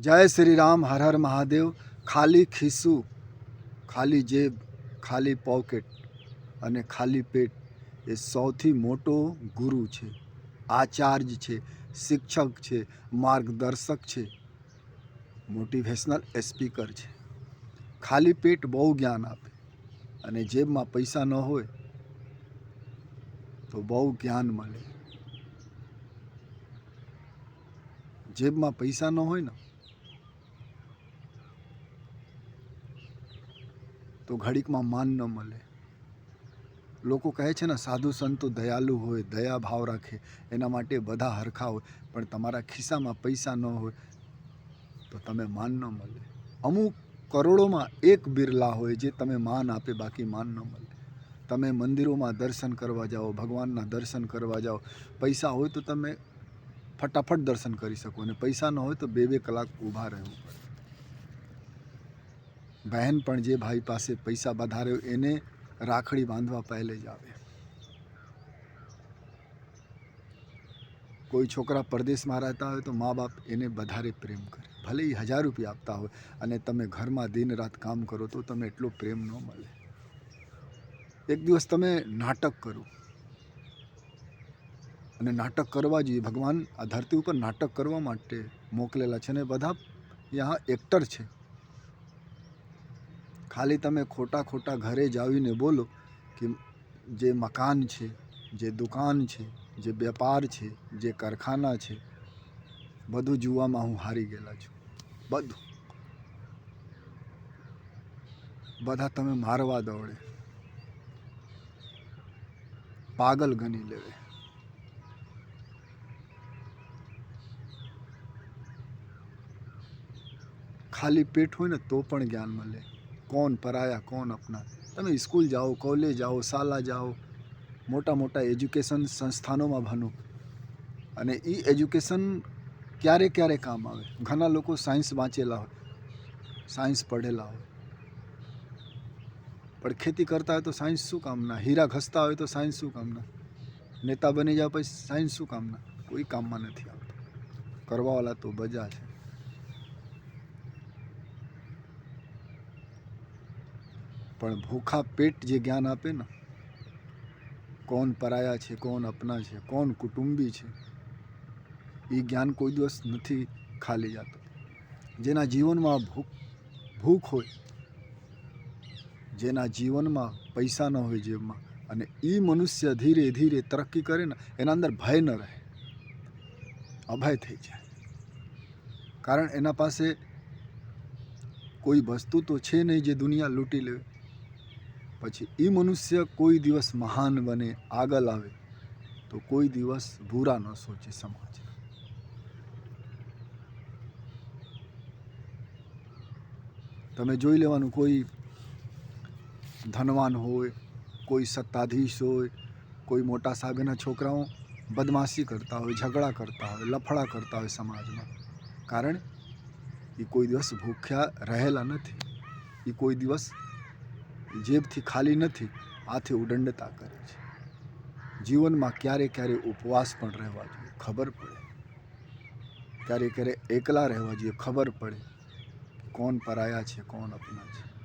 જય શ્રી રામ, હર હર મહાદેવ. ખાલી ખિસ્સું, ખાલી જેબ, ખાલી પોકેટ અને ખાલી પેટ એ સૌથી મોટો ગુરુ છે. આચાર્ય છે, શિક્ષક છે, માર્ગદર્શક છે, મોટિવેશનલ સ્પીકર છે. ખાલી પેટ બહુ જ્ઞાન આપે અને જેબમાં પૈસા ન હોય તો બહુ જ્ઞાન મળે. જેબમાં પૈસા ન હોય ને તો ઘડીકમાં માન ન મળે. લોકો કહે છે ને, સાધુ સંતો દયાલુ હોય, દયા ભાવ રાખે, એના માટે બધા હરખા હોય, પણ તમારા ખિસ્સામાં પૈસા ન હોય તો તમે માન ન મળે. અમુક કરોડોમાં એક બિરલા હોય જે તમે માન આપે, બાકી માન ન મળે. તમે મંદિરોમાં દર્શન કરવા જાઓ, ભગવાનના દર્શન કરવા જાઓ, પૈસા હોય તો તમે ફટાફટ દર્શન કરી શકો અને પૈસા ન હોય તો બે બે કલાક ઊભા રહેવું પડે. બહેન પણ જે ભાઈ પાસે પૈસા વધારે એને રાખડી બાંધવા પહેલે જ આવે. કોઈ છોકરા પરદેશમાં રહેતા હોય તો મા બાપ એને વધારે પ્રેમ કરે. ભલે એ હજાર રૂપિયા આપતા હોય અને તમે ઘરમાં દિન રાત કામ કરો તો તમે એટલો પ્રેમ ન મળે. એક દિવસ તમે નાટક કરો. અને નાટક કરવા જોઈએ. ભગવાન આ ધરતી ઉપર નાટક કરવા માટે મોકલેલા છે ને બધા યહાં એક્ટર છે. ખાલી તમે ખોટા ખોટા ઘરે જ આવીને બોલો કે જે મકાન છે, જે દુકાન છે, જે વેપાર છે, જે કારખાના છે, બધું જોવામાં હું હારી ગયેલા છું. બધું. બધા તમે મારવા દોડે. પાગલ ગણી લેવે. ખાલી પેટ હોય ને તો પણ જ્ઞાન મળે. કોણ પરાયા કોણ અપના તમે સ્કૂલ જાઓ કોલેજ જાઓ શાલા જાઓ, મોટા મોટા એજ્યુકેશન સંસ્થાનોમાં ભણો. અને એ એજ્યુકેશન ક્યારે ક્યારે કામ આવે? ઘણા લોકો સાયન્સ વાંચેલા હોય સાયન્સ પઢેલા હોય. પણ ખેતી કરતા હોય તો સાયન્સ શું કામના? હીરા ઘસતા હોય તો સાયન્સ શું કામના? નેતા બની જાવ પછી સાયન્સ શું કામના? કોઈ કામમાં નથી આવતું. કરવાવાળા તો બજા છે. પણ ભૂખા પેટ જે જ્ઞાન આપે ને, કોણ પરાયા છે, કોણ અપના છે, કોણ કુટુંબી છે એ જ્ઞાન કોઈ દિવસ નથી ખાલી જતું. જેના જીવનમાં ભૂખ ભૂખ હોય, જેના જીવનમાં પૈસા ન હોય જેબમાં અને એ મનુષ્ય ધીરે ધીરે તરક્કી કરે ને, એના અંદર ભય ન રહે. અભય થઈ જાય. કારણ એના પાસે કોઈ વસ્તુ તો છે નહીં જે દુનિયા લૂંટી લે. પછી એ મનુષ્ય કોઈ દિવસ મહાન બને, આગળ આવે, તો કોઈ દિવસ ભૂરા ન સોચે સમાજ તમે જોઈ લેવાનું, કોઈ ધનવાન હોય, કોઈ સત્તાધીશ હોય, કોઈ મોટા સાગરના છોકરાઓ બદમાશી કરતા હોય, ઝઘડા કરતા હોય, લફડા કરતા હોય સમાજમાં. કારણ એ કોઈ દિવસ ભૂખ્યા રહેલા નથી. એ કોઈ દિવસ જેબથી ખાલી નથી, આથી ઉદંડતા કરે છે. જીવનમાં ક્યારે ક્યારે ઉપવાસ પણ રહેવા જોઈએ, ખબર પડે. ક્યારે ક્યારે એકલા રહેવા જોઈએ, ખબર પડે કોણ પરાયા છે, કોણ અપના છે.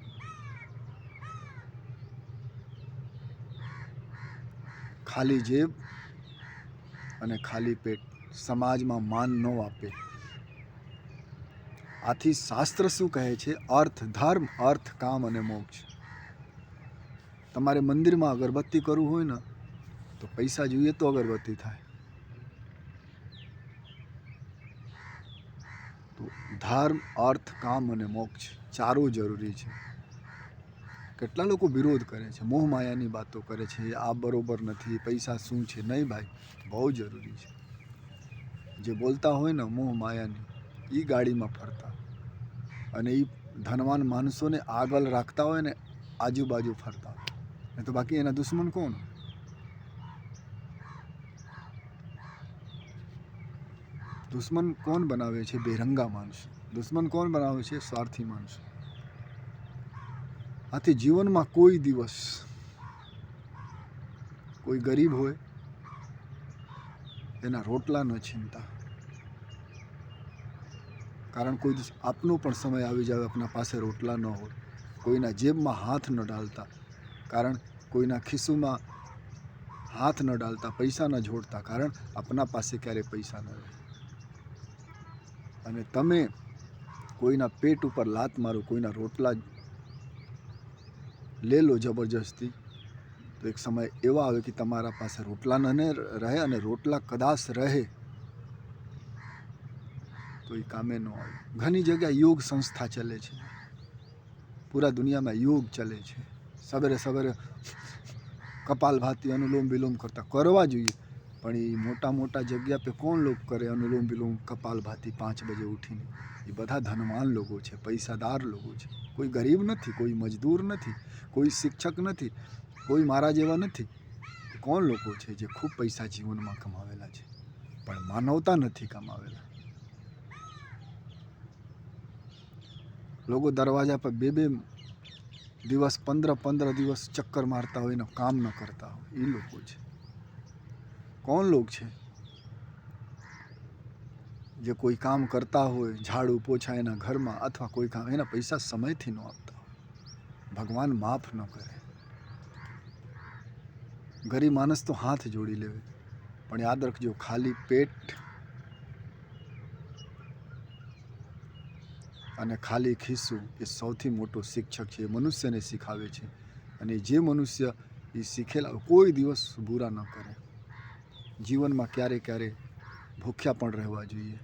ખાલી જેબ અને ખાલી પેટ સમાજમાં માન ન આપે. આથી શાસ્ત્ર શું કહે છે? અર્થ, ધર્મ, અર્થ, કામ અને મોક્ષ. તમારે મંદિરમાં અગરબત્તી કરવું હોય ને, તો પૈસા જોઈએ તો અગરબત્તી થાય. તો ધર્મ, અર્થ, કામ અને મોક્ષ ચારો જરૂરી છે. કેટલા લોકો વિરોધ કરે છે, મોહ માયાની વાતો કરે છે આ બરોબર નથી પૈસા શું છે? નહીં ભાઈ, બહુ જરૂરી છે. જે બોલતા હોય ને મોહ માયાની, એ ગાડીમાં ફરતા. અને એ ધનવાન માણસોને આગળ રાખતા હોય ને, આજુબાજુ ફરતા. હોય નહીં તો બાકી એના દુશ્મન કોણ દુશ્મન કોણ બનાવે છે બેરંગા માણસો દુશ્મન કોણ બનાવે છે સ્વાર્થી માણસો આથી જીવનમાં કોઈ દિવસ કોઈ ગરીબ હોય એના રોટલા ન છીનતા કારણ કોઈ આપનો પણ સમય આવી જાય આપના પાસે રોટલા ન હોય કોઈના જેબમાં હાથ ન ડાલતા કારણ કોઈના ખિસ્સુમાં હાથ ન ડાલતા, પૈસા ન જોડતા, કારણ આપના પાસે ક્યારે પૈસા ન રહે. અને તમે કોઈના પેટ ઉપર લાત મારો, કોઈના રોટલા લે લો જબરજસ્તી, તો એક સમય એવો આવે કે તમારા પાસે રોટલા ન રહે અને રોટલા કદાચ રહે, તો એ કામે ન આવે. ઘણી જગ્યાએ યોગ સંસ્થા ચાલે છે. પૂરા દુનિયામાં યોગ ચાલે છે. સવારે સવારે કપાલભાતી અનુલોમ વિલોમ કરતા કરવા જોઈએ. પણ એ મોટા મોટા જગ્યા પે કોણ લોક કરે અનુલોમ વિલોમ કપાલભાતી પાંચ બજે ઉઠીને? એ બધા ધનવાન લોકો છે, પૈસાદાર લોકો છે. કોઈ ગરીબ નથી, કોઈ મજદૂર નથી, કોઈ શિક્ષક નથી, કોઈ મારા જેવા નથી. કોણ લોકો છે જે ખૂબ પૈસા જીવનમાં કમાવેલા છે? પણ માનવતા નથી કમાવેલા. લોકો દરવાજા પર બે બે દિવસ પંદર પંદર દિવસ ચક્કર મારતા હોય ને કામ ન કરતા હોય. એ લોકો છે. કોણ લોક છે? જે કોઈ કામ કરતા હોય, ઝાડુ પોછા એના ઘરમાં અથવા કોઈ કામ, એના પૈસા સમયથી ન આપતા હોય. ભગવાન માફ ન કરે. ગરીબ માણસ તો હાથ જોડી લેવે. પણ યાદ રાખજો, ખાલી પેટ અને ખાલી ખિસ્સું એ સૌથી મોટો શિક્ષક છે, એ મનુષ્યને શીખાવે છે. અને જે મનુષ્ય એ શીખેલા કોઈ દિવસ ભૂરા ન કરે. જીવનમાં ક્યારે ક્યારે ભૂખ્યા પણ રહેવા જોઈએ.